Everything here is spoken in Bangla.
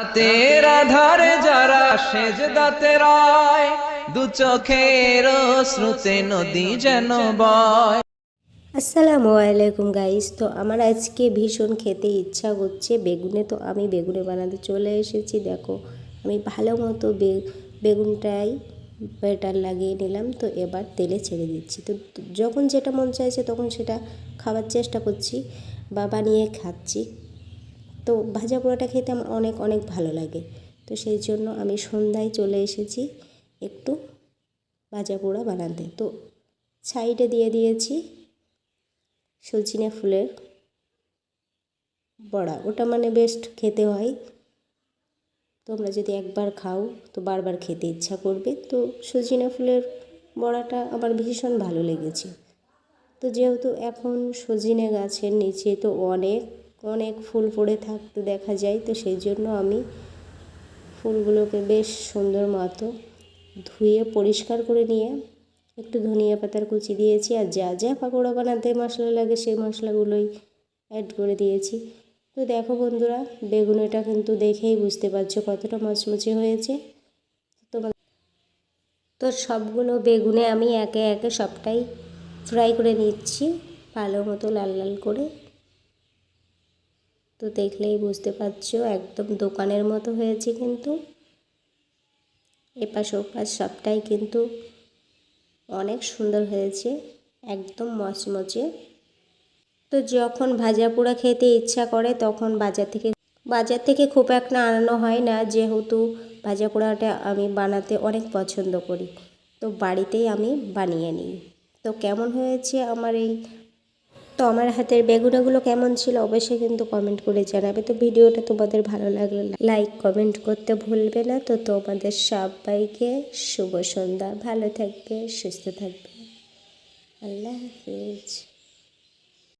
রাতের আধারে যারা সেজ রায়, দু চোখের শ্রুতে নদী যেন বয়। আসসালামু আলাইকুম গাইস, তো আমার আজকে ভীষণ খেতে ইচ্ছা করছে, বেগুনে তো আমি বেগুনে বানাতে চলে এসেছি, দেখো আমি ভালো মতো বেগুনটাই ব্যাটার লাগিয়ে নিলাম, তো এবার তেলে ছেড়ে দিচ্ছি। তো যখন যেটা মন চাইছে তখন সেটা খাওয়ার চেষ্টা করছি বা বানিয়ে খাচ্ছি। তো ভাজা পোড়াটা খেতে আমার অনেক অনেক ভালো লাগে। তো সেই জন্য আমি সন্ধ্যায় চলে এসেছি একটু ভাজা পোড়া বানাতে। তো সাইডে দিয়ে দিয়েছি সজনে ফুলের বড়া। ওটা মানে বেস্ট খেতে হয়। তোমরা যদি একবার খাও, তো বারবার খেতে ইচ্ছা করবে। তো সজনে ফুলের বড়াটা আমার ভীষণ ভালো লেগেছে। তো যেহেতু এখন সজনে গাছের নিচে তো অনেক অনেক ফুল পড়ে থাকতে দেখা যায়, তো সেই জন্য আমি ফুলগুলোকে বেশ সুন্দর মতো ধুয়ে পরিষ্কার করে নিয়ে একটু ধনিয়া পাতার কুচি দিয়েছি আর যা যা পাকোড়া বানাতে মশলা লাগে সেই মশলাগুলোই অ্যাড করে দিয়েছি। তো দেখো বন্ধুরা, বেগুনিটা কিন্তু দেখেই বুঝতে পারছ কতটা মচমচে হয়েছে। তোমার তো সবগুলো বেগুনে আমি একে একে সবটাই ফ্রাই করে নিচ্ছি, ভালো মতো লাল লাল করে। তো দেখলেই বুঝতে পারছ, একদম দোকানের মতো হয়েছে কিন্তু। এপাশ ওপাশ সবটাই কিন্তু অনেক সুন্দর হয়েছে, একদম মচমচে। তো যখন ভাজা পোড়া খেতে ইচ্ছা করে, তখন বাজার থেকে বাজার থেকে খুব একটা আনানো হয় না। যেহেতু ভাজা পোড়াটা আমি বানাতে অনেক পছন্দ করি, তো বাড়িতেই আমি বানিয়ে নিই। তো কেমন হয়েছে আমার এই তো আমার হাতের বেগুনাগুলো কেমন ছিল অবশ্যই কিন্তু কমেন্ট করে জানাবে। তো ভিডিওটা তোমাদের ভালো লাগলে লাইক কমেন্ট করতে ভুলবে না। তো তোমাদের সবাইকে শুভ সন্ধ্যা। ভালো থাকবে, সুস্থ থাকবে। আল্লাহ হাফিজ।